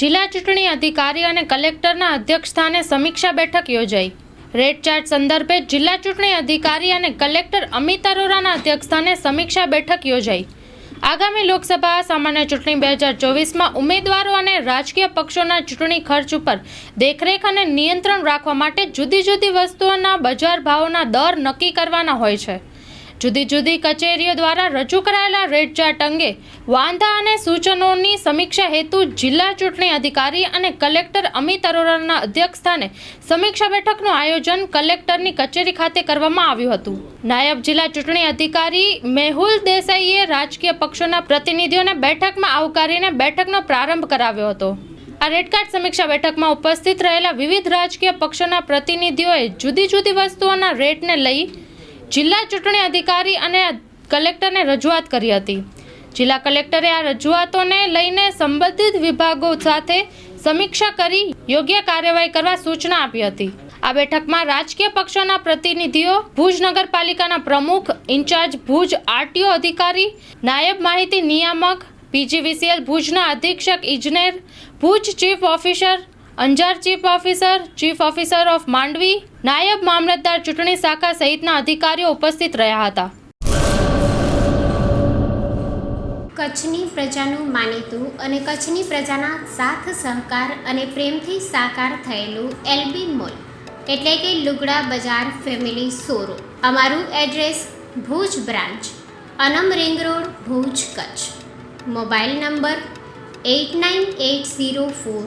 જિલ્લા ચૂંટણી અધિકારી અને કલેક્ટરના અધ્યક્ષસ્થાને સમીક્ષા બેઠક યોજાઈ. રેડ ચાર્ટ સંદર્ભે જિલ્લા ચૂંટણી અધિકારી અને કલેક્ટર અમિત અરોરાના અધ્યક્ષસ્થાને સમીક્ષા બેઠક યોજાઈ. આગામી લોકસભા સામાન્ય ચૂંટણી બે હજાર ચોવીસમાં ઉમેદવારો અને રાજકીય પક્ષોના ચૂંટણી ખર્ચ ઉપર દેખરેખ અને નિયંત્રણ રાખવા માટે જુદી જુદી વસ્તુઓના બજાર ભાવોના દર નક્કી કરવાના હોય છે. જુદી જુદી કચેરીઓ દ્વારા રજૂ કરાયેલા રેડ ચાર્ટ અંગે વાંધા અને સૂચનોની સમીક્ષા હેતુ જિલ્લા ચૂંટણી અધિકારી અને કલેક્ટર અમિત અરોરાના અધ્યક્ષસ્થાને સમીક્ષા બેઠકનું આયોજન કલેક્ટરની કચેરી ખાતે કરવામાં આવ્યું હતું. નાયબ જિલ્લા ચૂંટણી અધિકારી મેહુલ દેસાઈએ રાજકીય પક્ષોના પ્રતિનિધિઓને બેઠકમાં આવકારીને બેઠકનો પ્રારંભ કરાવ્યો હતો. આ રેડકાર્ડ સમીક્ષા બેઠકમાં ઉપસ્થિત રહેલા વિવિધ રાજકીય પક્ષોના પ્રતિનિધિઓએ જુદી જુદી વસ્તુઓના રેટને લઈ જિલ્લા ચૂંટણી અધિકારી અને કલેક્ટરને રજૂઆત કરી હતી. જિલ્લા કલેક્ટરે આ રજૂઆતોને લઈને સંબંધિત વિભાગો સાથે સમીક્ષા કરી યોગ્ય કાર્યવાહી કરવા સૂચના આપી હતી. આ બેઠકમાં રાજકીય પક્ષોના પ્રતિનિધિઓ, ભુજ નગરપાલિકાના પ્રમુખ, ઇન્ચાર્જ ભુજ આરટીઓ અધિકારી, નાયબ માહિતી નિયામક, પીજીવીસીએલ ભુજના અધિક્ષક ઇજનેર, Bhuj chief officer Anjar chief officer chief officer of Mandvi, નાયબ મામલતદાર ચૂંટણી શાખા સહિતના અધિકારીઓ ઉપસ્થિત રહ્યા હતા. કચ્છની પ્રજાનું માનીતું અને કચ્છની પ્રજાના સાથ સહકાર અને પ્રેમથી સાકાર થયેલું એલબી મોલ, એટલે કે લુગડા બજાર ફેમિલી શોરૂમ. અમારું એડ્રેસ ભુજ બ્રાન્ચ, અનમ ring road, Bhuj Kutch. Mobile number eight nine eight zero four